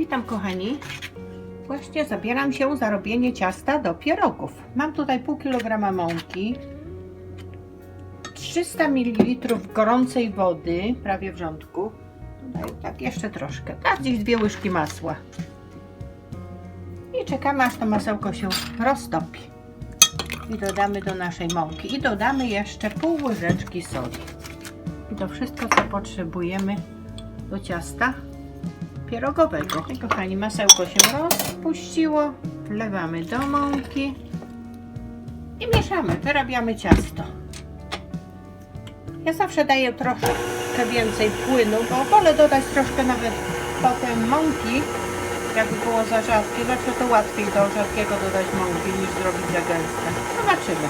Witam kochani. Właśnie zabieram się za robienie ciasta do pierogów. Mam tutaj pół kilograma mąki, 300 ml gorącej wody, prawie wrzątku. Tutaj tak jeszcze troszkę, tak gdzieś dwie łyżki masła. I czekamy aż to masełko się roztopi. I dodamy do naszej mąki. I dodamy jeszcze pół łyżeczki soli. I to wszystko co potrzebujemy do ciasta pierogowego. I kochani, masełko się rozpuściło. Wlewamy do mąki i mieszamy, wyrabiamy ciasto. Ja zawsze daję troszkę więcej płynu, bo wolę dodać troszkę nawet potem mąki, jakby było za rzadkie. Zawsze to łatwiej do rzadkiego dodać mąki niż zrobić za gęste. Zobaczymy.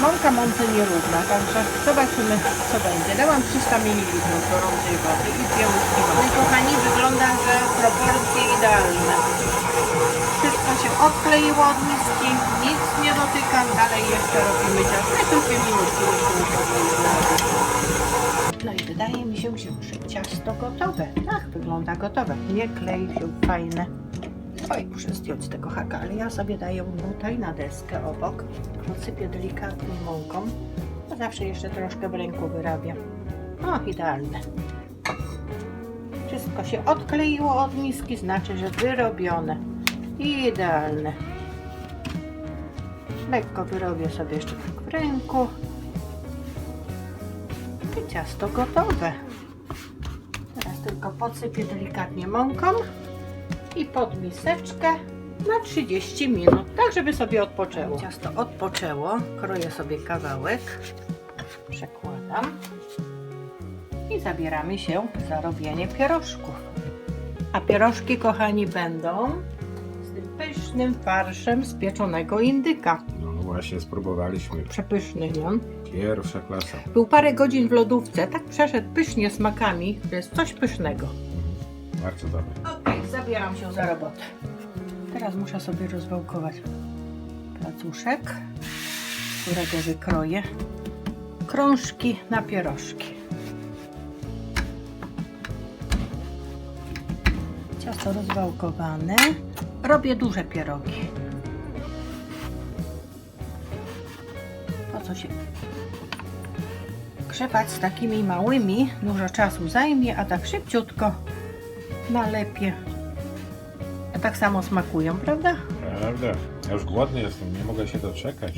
Mąka mące nierówna, także zobaczymy co będzie. Dałam 300 ml gorącej wody i dwie łyżki wody. No kochani, wygląda, że proporcje idealne. Wszystko się odkleiło od miski, nic nie dotykam, dalej jeszcze robimy ciasto. Ja tylko minutki. No i wydaje mi się, że ciasto gotowe. Tak, wygląda gotowe. Nie klei się fajne. Oj, muszę zdjąć tego haka, ale ja sobie daję tutaj na deskę obok. Posypię delikatną mąką. A zawsze jeszcze troszkę w ręku wyrabiam. O, idealne. Wszystko się odkleiło od miski, znaczy, że wyrobione. Idealne. Lekko wyrobię sobie jeszcze tak w ręku. I ciasto gotowe. Teraz tylko podsypię delikatnie mąką i pod miseczkę na 30 minut, tak żeby sobie odpoczęło. Ciasto odpoczęło, kroję sobie kawałek, przekładam i zabieramy się za robienie pierożków. A pierożki, kochani, będą z tym pysznym farszem z pieczonego indyka. No właśnie spróbowaliśmy. Przepyszny, nie? Pierwsza klasa. Był parę godzin w lodówce, tak przeszedł pysznie smakami, że jest coś pysznego. Bardzo dobry. Zabieram się za robotę. Teraz muszę sobie rozwałkować placuszek, którego wykroję krążki na pierożki. Ciasto rozwałkowane. Robię duże pierogi. Po co się grzebać z takimi małymi? Dużo czasu zajmie, a tak szybciutko nalepię. Tak samo smakują, prawda? Prawda. Ja już głodny jestem, nie mogę się doczekać.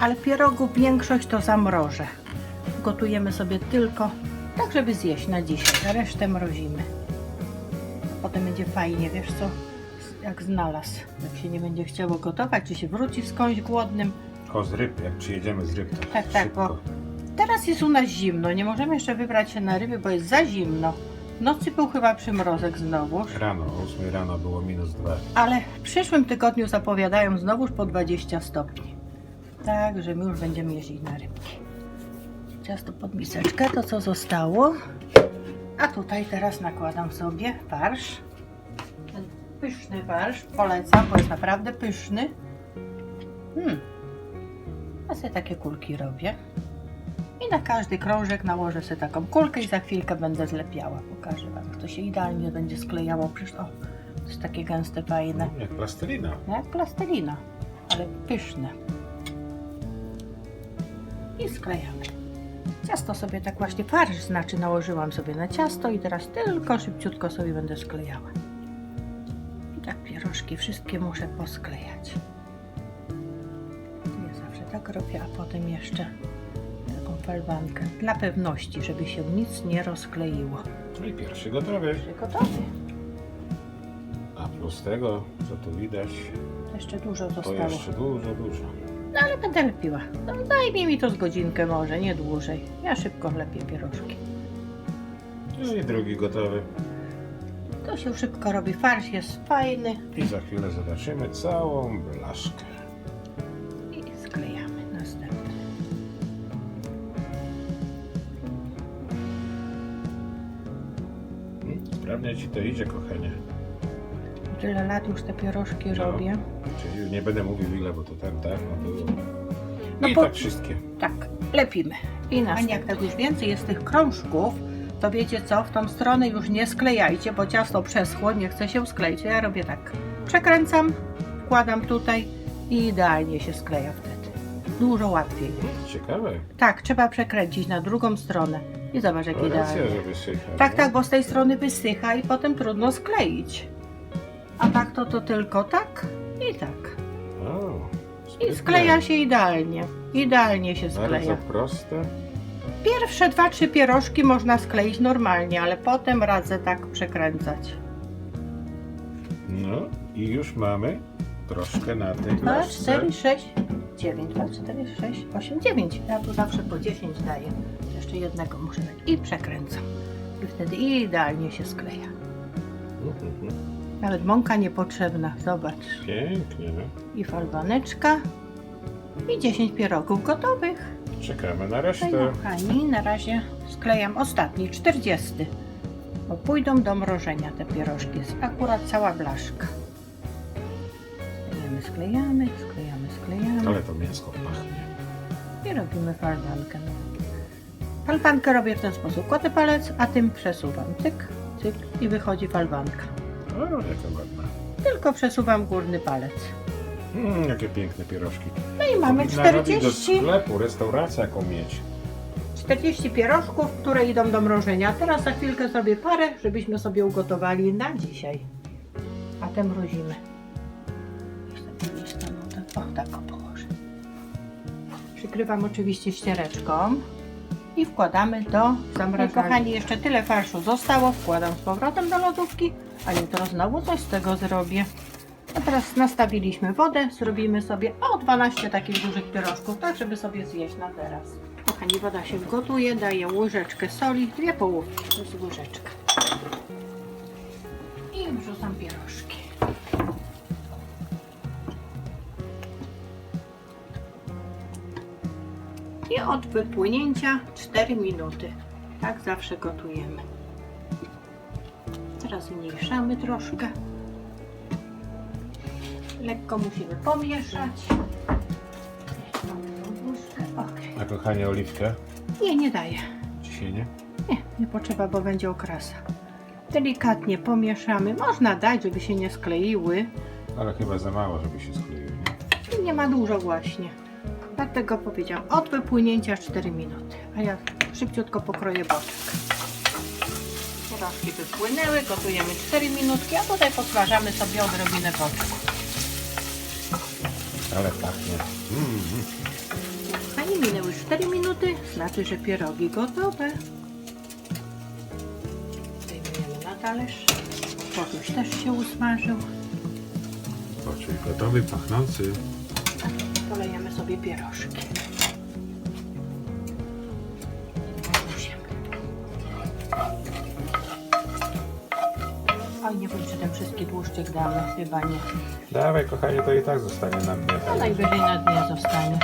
Ale pierogów większość to zamrożę. Gotujemy sobie tylko tak, żeby zjeść na dzisiaj, a resztę mrozimy. Potem będzie fajnie, wiesz co, jak znalazł. Jak się nie będzie chciało gotować, czy się wróci skądś głodnym. O, z ryb, jak przyjedziemy z ryb, to Tak, tak, szybko. bo teraz jest u nas zimno, nie możemy jeszcze wybrać się na ryby, bo jest za zimno. Nocy był chyba przymrozek znowuż. Rano, o 8 rano było minus 2. Ale w przyszłym tygodniu zapowiadają znowuż po 20 stopni. Tak, że my już będziemy jeździć na rybki. Ciasto pod miseczkę, to co zostało. A tutaj teraz nakładam sobie farsz. Ten pyszny farsz, polecam, bo jest naprawdę pyszny. Hmm. A sobie takie kulki robię. I na każdy krążek nałożę sobie taką kulkę i za chwilkę będę zlepiała. Pokażę Wam, jak to się idealnie będzie sklejało. Przecież o, to jest takie gęste, fajne. Jak plastelina. Jak plastelina, ale pyszne. I sklejamy. Ciasto sobie tak właśnie farsz, znaczy nałożyłam sobie na ciasto i teraz tylko szybciutko sobie będę sklejała. I tak pierożki wszystkie muszę posklejać. Ja zawsze tak robię, a potem jeszcze falbankę dla pewności, żeby się nic nie rozkleiło. No i pierwszy gotowy. Gotowy. A plus tego, co tu widać, Jeszcze dużo to zostało. jeszcze dużo, dużo. No ale będę lepiła. No, zajmie mi to z godzinkę może, nie dłużej. Ja szybko lepię pierożki. No i drugi gotowy. To się szybko robi. Farsz jest fajny. I za chwilę zobaczymy całą blaszkę. Sprawnie ci to idzie, kochanie. Tyle lat już te pierożki No. robię. Czyli nie będę mówił ile, bo to ten, tak? No, to... No I bo- tak wszystkie. Tak, lepimy. I następny. jak tak już więcej jest tych krążków, to wiecie co, w tą stronę już nie sklejajcie, bo ciasto przeschło, nie chce się skleić. Ja robię tak, przekręcam, wkładam tutaj i idealnie się skleja wtedy. Dużo łatwiej. Ciekawe. Tak, trzeba przekręcić na drugą stronę i zobacz jak racja, idealnie. się Tak, tak, bo z tej strony wysycha i potem trudno skleić. A tak to to tylko tak i tak. O, I sprytne. skleja się idealnie. Idealnie się skleja. Bardzo proste. Pierwsze dwa, trzy pierożki można skleić normalnie, ale potem radzę tak przekręcać. No i już mamy troszkę na tej 2, lasce. 4, 6, 9, 2, 4, 6, 8, 9. Ja tu zawsze po 10 daję. Jeszcze jednego muszę dać. I przekręcam. I wtedy idealnie się skleja. Mhm. Nawet mąka niepotrzebna. Zobacz. Pięknie, no. I falbaneczka. I 10 pierogów gotowych. Czekamy na No resztę. kochani, na razie sklejam ostatni, 40. Bo pójdą do mrożenia te pierożki. Jest akurat cała blaszka. Sklejamy, sklejamy, sklejamy, sklejamy. Ale to mięsko pachnie. I robimy falbankę. Falbankę robię w ten sposób. Kładę palec, a tym przesuwam. Tyk, tyk i wychodzi falbanka. O, jaka ładna. Tylko przesuwam górny palec. Mm, jakie piękne pierożki. No i mamy Powinna robić do 40, sklepu, restaurację jaką mieć. 40 pierożków, które idą do mrożenia. Teraz za chwilkę zrobię parę, żebyśmy sobie ugotowali na dzisiaj. A te mrozimy. Jeszcze nie stanął tak. O, tak położę. Przykrywam oczywiście ściereczką i wkładamy do zamrażarki. Kochani, jeszcze tyle farszu zostało. Wkładam z powrotem do lodówki, a jutro znowu coś z tego zrobię. A teraz nastawiliśmy wodę, zrobimy sobie o 12 takich dużych pierożków, tak żeby sobie zjeść na teraz. Kochani, woda się gotuje, daję łyżeczkę soli, dwie połówki, to jest łyżeczka. I wrzucam pierożki. I od wypłynięcia 4 minuty. Tak zawsze gotujemy. Teraz zmniejszamy troszkę. Lekko musimy pomieszać. Okej. A kochanie oliwkę? Nie, nie daję. Dzisiaj nie? Nie, nie potrzeba, bo będzie okrasa. Delikatnie pomieszamy. Można dać, żeby się nie skleiły. Ale chyba za mało, żeby się skleiły, nie? Nie ma dużo właśnie. Dlatego powiedziałam, od wypłynięcia 4 minuty. A ja szybciutko pokroję boczek. Pierożki wypłynęły, gotujemy 4 minutki, a tutaj posmażamy sobie odrobinę boczku. Ale pachnie. Mm, Pani minęły 4 minuty, znaczy, że pierogi gotowe. Zdejmujemy na talerz. Boguś też się usmażył. Poczuj, gotowy, pachnący. Polejemy sobie pierożki. Oj, nie wiem, czy ten wszystki tłuszczyk damy. Chyba nie. Dawaj, kochanie, to i tak zostanie na dnie. No najwyżej na dnie zostanie.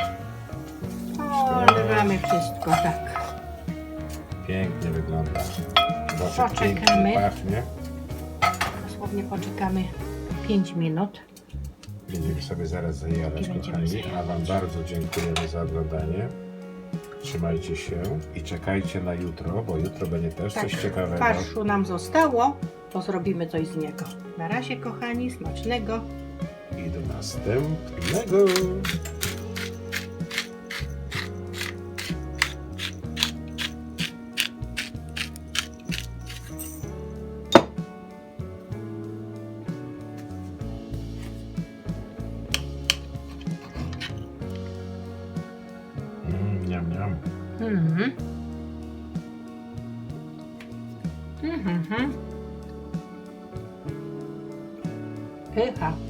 O, lewamy wszystko, tak. Pięknie wygląda. Poczekamy. pięknie pachnie. Dosłownie poczekamy 5 minut. Będziemy sobie zaraz zajadać, kochani. A Wam bardzo dziękujemy za oglądanie. Trzymajcie się i czekajcie na jutro, bo jutro będzie też Tak, coś ciekawego. farszu nam zostało, to zrobimy coś z niego. Na razie, kochani, smacznego. I do następnego. Mhm. Pycha.